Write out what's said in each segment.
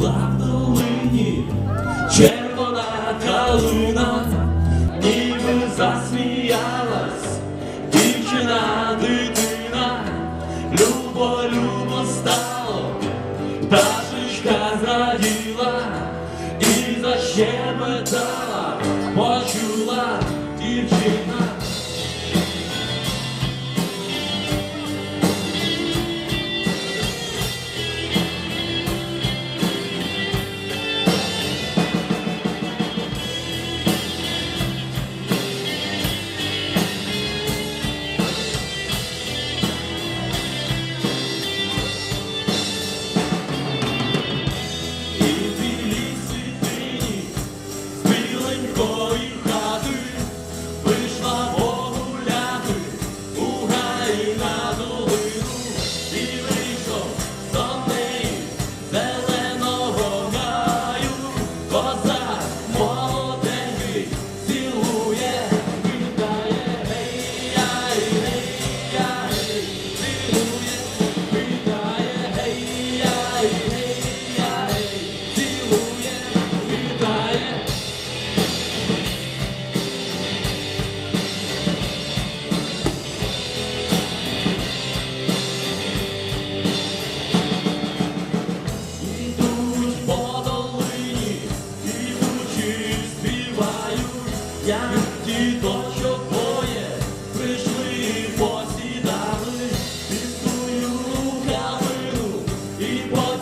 Була в червона калина, ніби засміялась. Дівчина, дитина, любо, любо стало, пташечка зраділа і защебетала, почула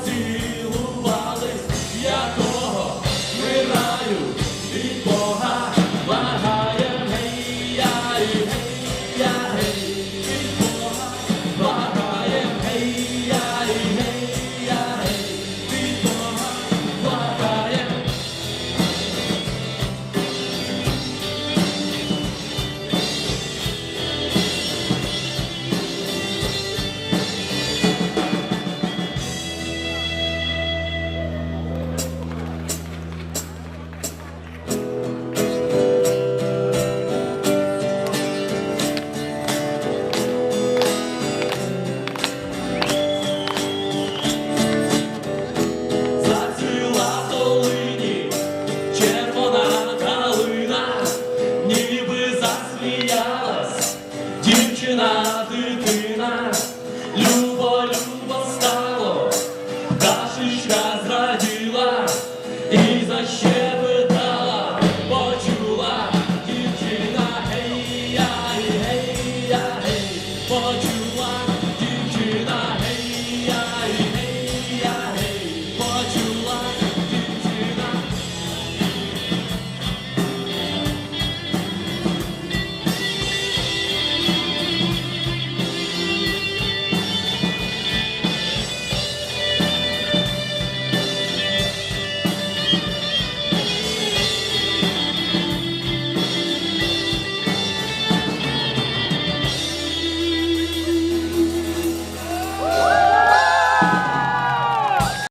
dear.